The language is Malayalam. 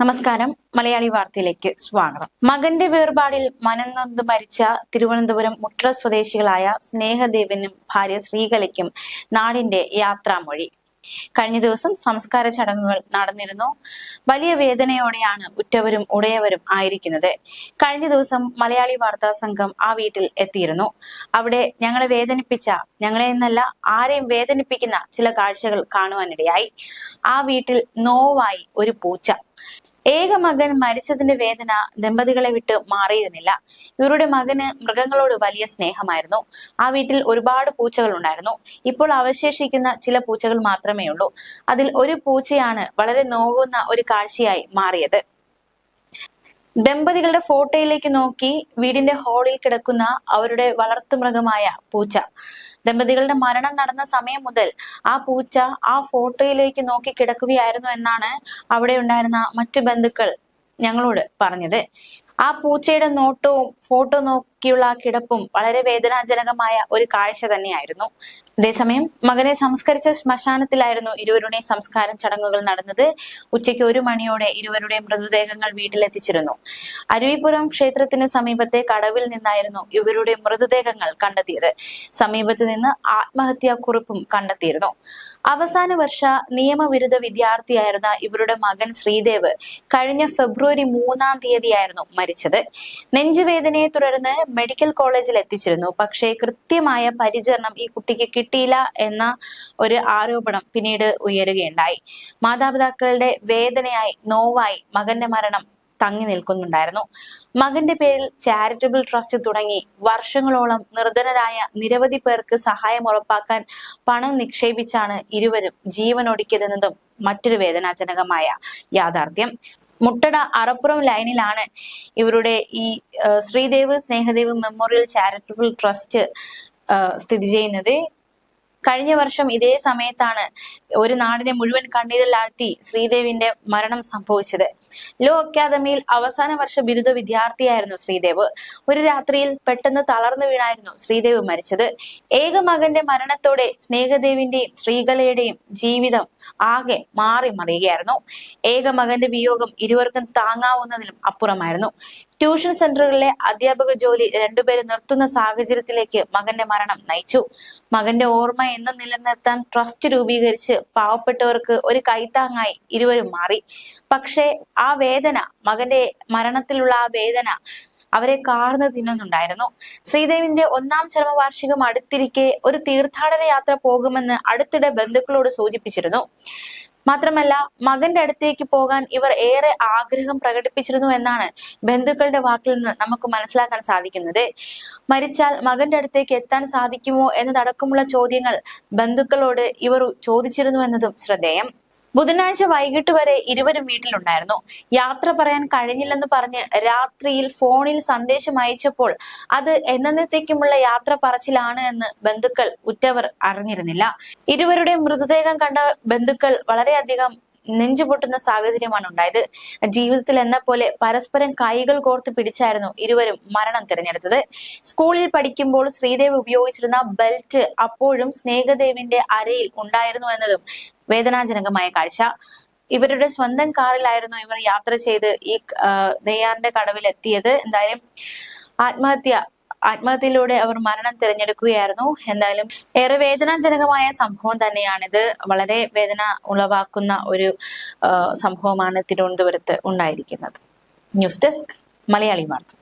നമസ്കാരം. മലയാളി വാർത്തയിലേക്ക് സ്വാഗതം. മകന്റെ വേർപാടിൽ മനംനൊന്ത് മരിച്ച തിരുവനന്തപുരം മുട്ര സ്വദേശികളായ സ്നേഹദേവനും ഭാര്യ ശ്രീകലയ്ക്കും നാടിന്റെ യാത്രാമൊഴി. കഴിഞ്ഞ ദിവസം സംസ്കാര ചടങ്ങുകൾ നടന്നിരുന്നു. വലിയ വേദനയോടെയാണ് ഉറ്റവരും ഉടയവരും ആയിരിക്കുന്നത്. കഴിഞ്ഞ ദിവസം മലയാളി വാർത്താ സംഘം ആ വീട്ടിൽ എത്തിയിരുന്നു. അവിടെ ഞങ്ങളെ വേദനിപ്പിച്ച ഞങ്ങളെ എന്നല്ല ആരെയും വേദനിപ്പിക്കുന്ന ചില കാഴ്ചകൾ കാണുവാനിടയായി. ആ വീട്ടിൽ നോവായി ഒരു പൂച്ച. ഏക മകൻ മരിച്ചതിന്റെ വേദന ദമ്പതികളെ വിട്ട് മാറിയിരുന്നില്ല. ഇവരുടെ മകന് മൃഗങ്ങളോട് വലിയ സ്നേഹമായിരുന്നു. ആ വീട്ടിൽ ഒരുപാട് പൂച്ചകൾ ഉണ്ടായിരുന്നു. ഇപ്പോൾ അവശേഷിക്കുന്ന ചില പൂച്ചകൾ മാത്രമേ ഉള്ളൂ അതിൽ ഒരു പൂച്ചയാണ് വളരെ നോവുന്ന ഒരു കാഴ്ചയായി മാറിയത്. ദമ്പതികളുടെ ഫോട്ടോയിലേക്ക് നോക്കി വീടിന്റെ ഹാളിൽ കിടക്കുന്ന അവരുടെ വളർത്തുമൃഗമായ പൂച്ച. ദമ്പതികളുടെ മരണം നടന്ന സമയം മുതൽ ആ പൂച്ച ആ ഫോട്ടോയിലേക്ക് നോക്കി കിടക്കുകയായിരുന്നു എന്നാണ് അവിടെ ഉണ്ടായിരുന്ന മറ്റു ബന്ധുക്കൾ ഞങ്ങളോട് പറഞ്ഞത്. ആ പൂച്ചയുടെ നോട്ടവും ഫോട്ടോ നോക്കിയുള്ള ആ കിടപ്പും വളരെ വേദനാജനകമായ ഒരു കാഴ്ച തന്നെയായിരുന്നു. അതേസമയം മകനെ സംസ്കരിച്ച ശ്മശാനത്തിലായിരുന്നു ഇരുവരുടെയും സംസ്കാരം ചടങ്ങുകൾ നടന്നത്. ഉച്ചയ്ക്ക് ഒരു മണിയോടെ ഇരുവരുടെയും മൃതദേഹങ്ങൾ വീട്ടിലെത്തിച്ചിരുന്നു. അരുവിപുരം ക്ഷേത്രത്തിന് സമീപത്തെ കടവിൽ നിന്നായിരുന്നു ഇവരുടെ മൃതദേഹങ്ങൾ കണ്ടെത്തിയത്. സമീപത്ത് നിന്ന് ആത്മഹത്യാ കുറിപ്പും കണ്ടെത്തിയിരുന്നു. അവസാന വർഷ നിയമവിരുദ്ധ വിദ്യാർത്ഥിയായിരുന്ന ഇവരുടെ മകൻ ശ്രീദേവ് കഴിഞ്ഞ ഫെബ്രുവരി മൂന്നാം തീയതിയായിരുന്നു മരിച്ചത്. നെഞ്ചുവേദനയെ തുടർന്ന് മെഡിക്കൽ കോളേജിൽ എത്തിച്ചിരുന്നു. പക്ഷേ കൃത്യമായ പരിചരണം ഈ കുട്ടിക്ക് കിട്ടിയില്ല എന്ന ഒരു ആരോപണം പിന്നീട് ഉയരുകയുണ്ടായി. മാതാപിതാക്കളുടെ വേദനയായി നോവായി മകന്റെ മരണം തങ്ങി നിൽക്കുന്നുണ്ടായിരുന്നു. മകന്റെ പേരിൽ ചാരിറ്റബിൾ ട്രസ്റ്റ് തുടങ്ങി. വർഷങ്ങളോളം നിർധനരായ നിരവധി പേർക്ക് സഹായം ഉറപ്പാക്കാൻ പണം നിക്ഷേപിച്ചാണ് ഇരുവരും ജീവനൊടുക്കിയതെന്നതും മറ്റൊരു വേദനാജനകമായ യാഥാർത്ഥ്യം. മുട്ടട അറപ്പുറം ലൈനിലാണ് ഇവരുടെ ഈ Sreedev Snehadev memorial charitable trust സ്ഥിതി ചെയ്യുന്നത്. കഴിഞ്ഞ വർഷം ഇതേ സമയത്താണ് ഒരു നാടിനെ മുഴുവൻ കണ്ണീരിലാഴ്ത്തി ശ്രീദേവിന്റെ മരണം സംഭവിച്ചത്. ലോ അക്കാദമിയിൽ അവസാന വർഷ ബിരുദ വിദ്യാർത്ഥിയായിരുന്നു ശ്രീദേവ്. ഒരു രാത്രിയിൽ പെട്ടെന്ന് തളർന്നു വീണായിരുന്നു ശ്രീദേവ് മരിച്ചത്. ഏക മകന്റെ മരണത്തോടെ സ്നേഹദേവിന്റെയും ശ്രീകലയുടെയും ജീവിതം ആകെ മാറി മറിയുകയായിരുന്നു ഏക മകന്റെ വിയോഗം ഇരുവർക്കും താങ്ങാവുന്നതിലും അപ്പുറമായിരുന്നു. ട്യൂഷൻ സെന്ററുകളിലെ അധ്യാപക ജോലി രണ്ടുപേരും നിർത്തുന്ന സാഹചര്യത്തിലേക്ക് മകന്റെ മരണം നയിച്ചു. മകന്റെ ഓർമ്മ എന്ന് നിലനിർത്താൻ ട്രസ്റ്റ് രൂപീകരിച്ച് പാവപ്പെട്ടവർക്ക് ഒരു കൈത്താങ്ങായി ഇരുവരും മാറി. പക്ഷേ ആ വേദന മകന്റെ മരണത്തിലുള്ള ആ വേദന അവരെ കാർന്ന് തിന്നുന്നുണ്ടായിരുന്നു. ശ്രീദേവിന്റെ ഒന്നാം ചരമവാർഷികം അടുത്തിരിക്കെ ഒരു തീർത്ഥാടന യാത്ര പോകുമെന്ന് അടുത്തിടെ ബന്ധുക്കളോട് സൂചിപ്പിച്ചിരുന്നു. മാത്രമല്ല മകന്റെ അടുത്തേക്ക് പോകാൻ ഇവർ ഏറെ ആഗ്രഹം പ്രകടിപ്പിച്ചിരുന്നു എന്നാണ് ബന്ധുക്കളുടെ വാക്കിൽ നിന്ന് നമുക്ക് മനസ്സിലാക്കാൻ സാധിക്കുന്നത്. മരിച്ചാൽ മകന്റെ അടുത്തേക്ക് എത്താൻ സാധിക്കുമോ എന്നതടക്കമുള്ള ചോദ്യങ്ങൾ ബന്ധുക്കളോട് ഇവർ ചോദിച്ചിരുന്നു എന്നതും ശ്രദ്ധേയം. ബുധനാഴ്ച വൈകിട്ട് വരെ ഇരുവരും വീട്ടിലുണ്ടായിരുന്നു. യാത്ര പറയാൻ കഴിഞ്ഞില്ലെന്ന് പറഞ്ഞ് രാത്രിയിൽ ഫോണിൽ സന്ദേശം അയച്ചപ്പോൾ അത് എന്നത്തേക്കുമുള്ള യാത്ര പറച്ചിലാണ് എന്ന് ബന്ധുക്കൾ ഉറ്റവർ അറിഞ്ഞിരുന്നില്ല. ഇരുവരുടെ മൃതദേഹം കണ്ട ബന്ധുക്കൾ വളരെയധികം നെഞ്ചുപൊട്ടുന്ന സാഹചര്യമാണ് ഉണ്ടായത്. ജീവിതത്തിൽ എന്ന പോലെ പരസ്പരം കൈകൾ കോർത്ത് പിടിച്ചായിരുന്നു ഇരുവരും മരണം തിരഞ്ഞെടുത്തത്. സ്കൂളിൽ പഠിക്കുമ്പോൾ ശ്രീദേവ് ഉപയോഗിച്ചിരുന്ന ബെൽറ്റ് അപ്പോഴും സ്നേഹദേവിന്റെ അരയിൽ ഉണ്ടായിരുന്നു എന്നതും വേദനാജനകമായ കാഴ്ച. ഇവരുടെ സ്വന്തം കാറിലായിരുന്നു ഇവർ യാത്ര ചെയ്ത് ഈ നെയ്യാറിന്റെ കടവിൽ എത്തിയത് എന്തായാലും ആത്മഹത്യ ആത്മഹത്യയിലൂടെ അവർ മരണം തിരഞ്ഞെടുക്കുകയായിരുന്നു. എന്തായാലും ഏറെ വേദനാജനകമായ സംഭവം തന്നെയാണിത്. വളരെ വേദന ഉളവാക്കുന്ന ഒരു സംഭവമാണ് തിരുവനന്തപുരത്ത് ഉണ്ടായിരിക്കുന്നത്. ന്യൂസ് ഡെസ്ക് മലയാളി വാർത്ത.